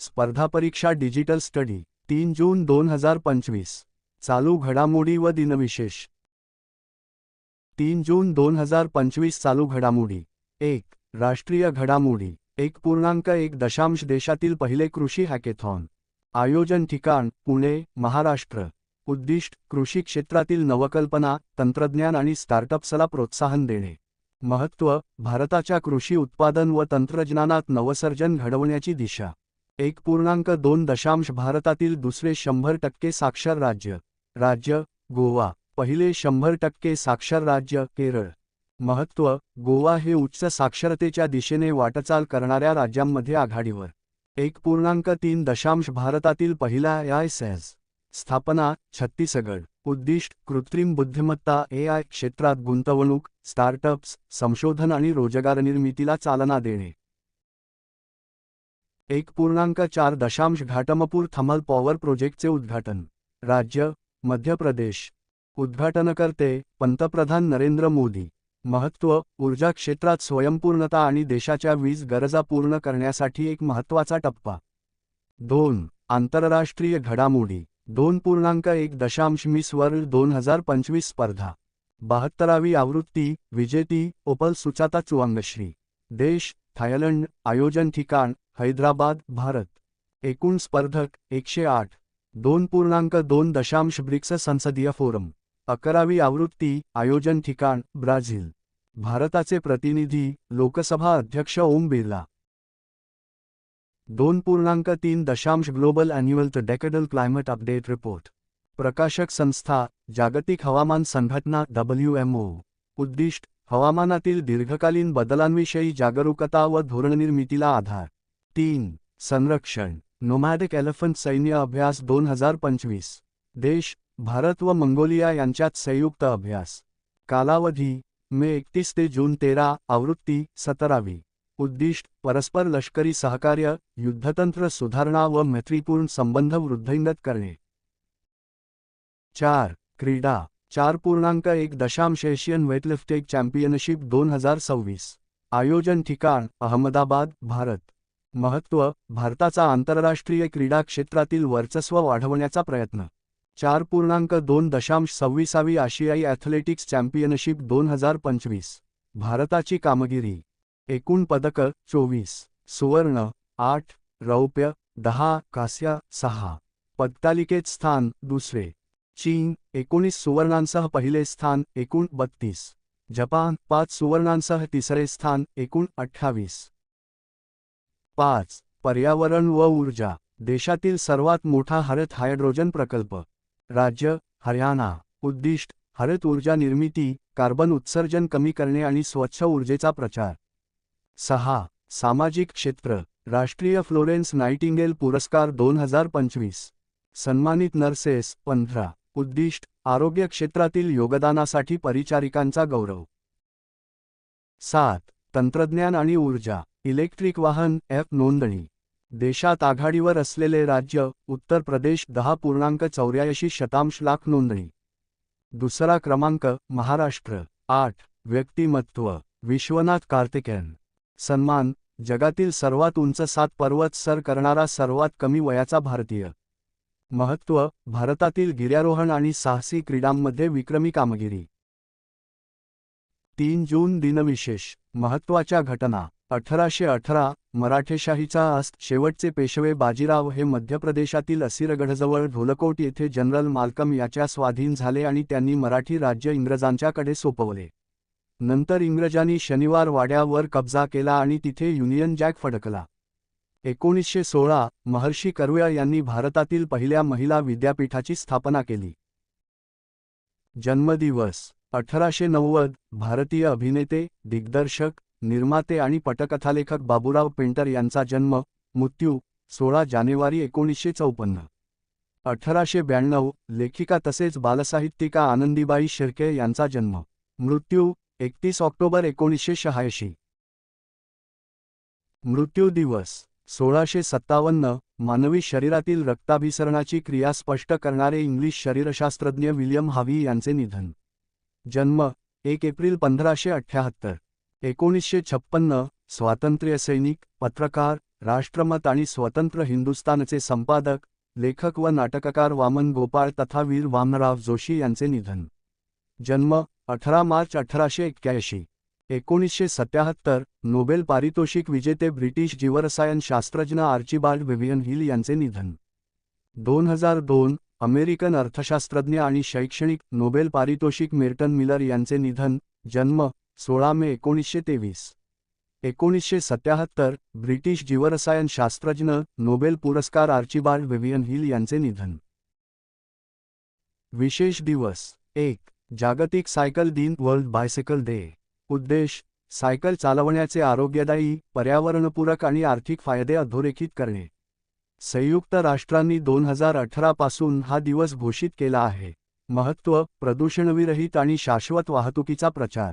स्पर्धा परीक्षा digital study तीन जून दोन हजार पंचवीस. चालू घडामोडी व दिनविशेष. तीन जून दोन हजार पंचवीस चालू घडामोडी. एक राष्ट्रीय घडामोडी. एक पूर्णांक एक दशांश देशातील पहिले कृषी हॅकेथॉन. आयोजन ठिकाण पुणे महाराष्ट्र. उद्दिष्ट कृषी क्षेत्रातील नवकल्पना तंत्रज्ञान आणि स्टार्टअप्सला प्रोत्साहन देणे. महत्त्व भारताच्या कृषी उत्पादन व तंत्रज्ञानात नवसर्जन घडवण्याची दिशा. एक पूर्णांक दोन दशांश भारतातील दुसरे शंभर टक्के साक्षर राज्य. राज्य गोवा. पहिले शंभर टक्के साक्षर राज्य केरळ. महत्त्व गोवा हे उच्च साक्षरतेच्या दिशेने वाटचाल करणाऱ्या राज्यांमध्ये आघाडीवर. एक पूर्णांक तीन दशांश भारतातील पहिला सहज स्थापना छत्तीसगड. उद्दिष्ट कृत्रिम बुद्धिमत्ता ए आय क्षेत्रात गुंतवणूक स्टार्टअप्स संशोधन आणि रोजगार निर्मितीला चालना देणे. एक पूर्णांक चार दशांश घाटमपूर थमल पॉवर प्रोजेक्टचे उद्घाटन. राज्य मध्य प्रदेश. उद्घाटनकर्ते पंतप्रधान नरेंद्र मोदी. महत्त्व ऊर्जा क्षेत्रात स्वयंपूर्णता आणि देशाच्या वीज गरजा पूर्ण करण्यासाठी एक महत्त्वाचा टप्पा. दोन आंतरराष्ट्रीय घडामोडी. दोन पूर्णांक एक दशांश मिस वर्ल्ड दोन हजार पंचवीस स्पर्धा. बहात्तरावी आवृत्ती विजेती ओपल सुचाता चुवांगश्री. देश थायलंड आयोजन ठिकाण हैदराबाद भारत. एकूण स्पर्धक एकशे आठ. दोन पूर्णांक दोन दशांश ब्रिक्स संसदीय फोरम. अकरावी आवृत्ती आयोजन ठिकाण ब्राझील. भारताचे प्रतिनिधी लोकसभा अध्यक्ष ओम बिर्ला. दोन पूर्णांक तीन दशांश global annual the decadal climate update report. प्रकाशक संस्था जागतिक हवामान संघटना डब्ल्यूएमओ उद्दिष्ट हवामानातील दीर्घकालीन बदलांविषयी जागरूकता व धोरणनिर्मितीला आधार. तीन. संरक्षण. नोमॅडिक एलिफंट सैन्य अभ्यास दोन हजार पंचवीस. देश भारत व मंगोलिया यांच्यात संयुक्त अभ्यास. कालावधी मे एकतीस ते जून तेरा आवृत्ती सतरावी. उद्दिष्ट परस्पर लष्करी सहकार्य युद्धतंत्र सुधारणा व मैत्रीपूर्ण संबंध वृद्धिंगत करणे. चार. क्रीडा. चार पूर्णांक एक दशांश एशियन वेटलिफ्टिंग चॅम्पियनशिप दोन हजार सव्वीस. आयोजन ठिकाण अहमदाबाद भारत. महत्त्व भारताचा आंतरराष्ट्रीय क्रीडा क्षेत्रातील वर्चस्व वाढवण्याचा प्रयत्न. चार पूर्णांक दोन दशांश सव्वीसावी आशियाई ॲथलेटिक्स चॅम्पियनशिप दोन हजार पंचवीस. भारताची कामगिरी. एकूण पदक चोवीस. सुवर्ण आठ. रौप्य दहा. कास्या सहा. पदतालिकेत स्थान दुसरे. चीन एकोणीस सुवर्णांसह पहिले स्थान एकूण बत्तीस. जपान पाच सुवर्णांसह तिसरे स्थान एकूण अठ्ठावीस. पाच. पर्यावरण व ऊर्जा. देशातील सर्वात मोठा हरत हायड्रोजन प्रकल्प. राज्य हरियाणा. उद्दिष्ट हरित ऊर्जा निर्मिती कार्बन उत्सर्जन कमी करणे आणि स्वच्छ ऊर्जेचा प्रचार. सहा. सामाजिक क्षेत्र. राष्ट्रीय फ्लोरेन्स नाईटिंगेल पुरस्कार दोन हजार पंचवीस. सन्मानित नर्सेस पंधरा. उद्दिष्ट आरोग्य क्षेत्रातील योगदानासाठी परिचारिकांचा गौरव. सात तंत्रज्ञान आणि ऊर्जा इलेक्ट्रिक वाहन एफ नोंदणी. देशात आघाडीवर असलेले राज्य उत्तर प्रदेश दहा पूर्णांक चौऱ्याऐंशी शतांश लाख नोंदणी. दुसरा क्रमांक महाराष्ट्र. आठ व्यक्तिमत्व विश्वनाथ कार्तिकेयन. सन्मान जगातील सर्वात उंच सात पर्वत सर करणारा सर्वात कमी वयाचा भारतीय. महत्त्व भारतातील गिर्यारोहण आणि साहसी क्रीडांमध्ये विक्रमी कामगिरी. तीन जून दिनविशेष महत्त्वाच्या घटना अठराशे अठरा मराठेशाहीचा अस्त शेवटचे पेशवे बाजीराव हे मध्य प्रदेशातील असिरगढजवळ ढोलकोट येथे जनरल मालकम याच्या स्वाधीन झाले आणि त्यांनी मराठी राज्य इंग्रजांच्याकडे सोपवले. नंतर इंग्रजांनी शनिवार वाड्यावर कब्जा केला आणि तिथे युनियन जॅक फडकला. एकोणीसशे सोळा महर्षी कर्व्या यांनी भारतातील पहिल्या महिला विद्यापीठाची स्थापना केली. जन्मदिवस अठराशे नव्वद भारतीय अभिनेते दिग्दर्शक निर्माते आणि पटकथालेखक बाबूराव पेंटर यांचा जन्म मृत्यू सोळा जानेवारी एकोणीसशे चौपन्न. अठराशे ब्याण्णव लेखिका तसेच बालसाहित्यिका आनंदीबाई शिर्के यांचा जन्म मृत्यू एकतीस ऑक्टोबर एकोणीसशे शहाऐंशी. मृत्यू दिवस सोळाशे सत्तावन्न मानवी शरीरातील रक्ताभिसरणाची क्रिया स्पष्ट करणारे इंग्लिश शरीरशास्त्रज्ञ विलियम हावी यांचे निधन. जन्म एक एप्रिल पंधराशे अठ्ठ्याहत्तर एकोणीसशे छप्पन्न स्वातंत्र्यसैनिक पत्रकार राष्ट्रमत आणि स्वतंत्र हिंदुस्थानचे संपादक लेखक व नाटककार वामन गोपाळ तथा वीर वामनराव जोशी यांचे निधन. जन्म अठरा मार्च अठराशे एक्क्याऐंशी. एकोणीसशे सत्याहत्तर नोबेल पारितोषिक विजेते ब्रिटिश जीवरसायन शास्त्रज्ञ आर्चिबाल्ड विव्हियन हिल यांचे निधन. दोन हजार दोन अमेरिकन अर्थशास्त्रज्ञ आणि शैक्षणिक नोबेल पारितोषिक मिल्टन मिलर यांचे निधन जन्म सोळा मे एकोणीसशे तेवीस. एकोणीसशे सत्याहत्तर ब्रिटिश जीवरसायन शास्त्रज्ञ नोबेल पुरस्कार आर्चिबाल्ड विव्हियन हिल यांचे निधन. विशेष दिवस एक जागतिक सायकल दिन वर्ल्ड बायसायकल डे. उद्देश सायकल चालवण्याचे आरोग्यदायी पर्यावरणपूरक आणि आर्थिक फायदे अधोरेखित करणे. संयुक्त राष्ट्रांनी दोन हजार अठरा पासून हा दिवस घोषित केला आहे. महत्त्व प्रदूषणविरहित आणि शाश्वत वाहतुकीचा प्रचार.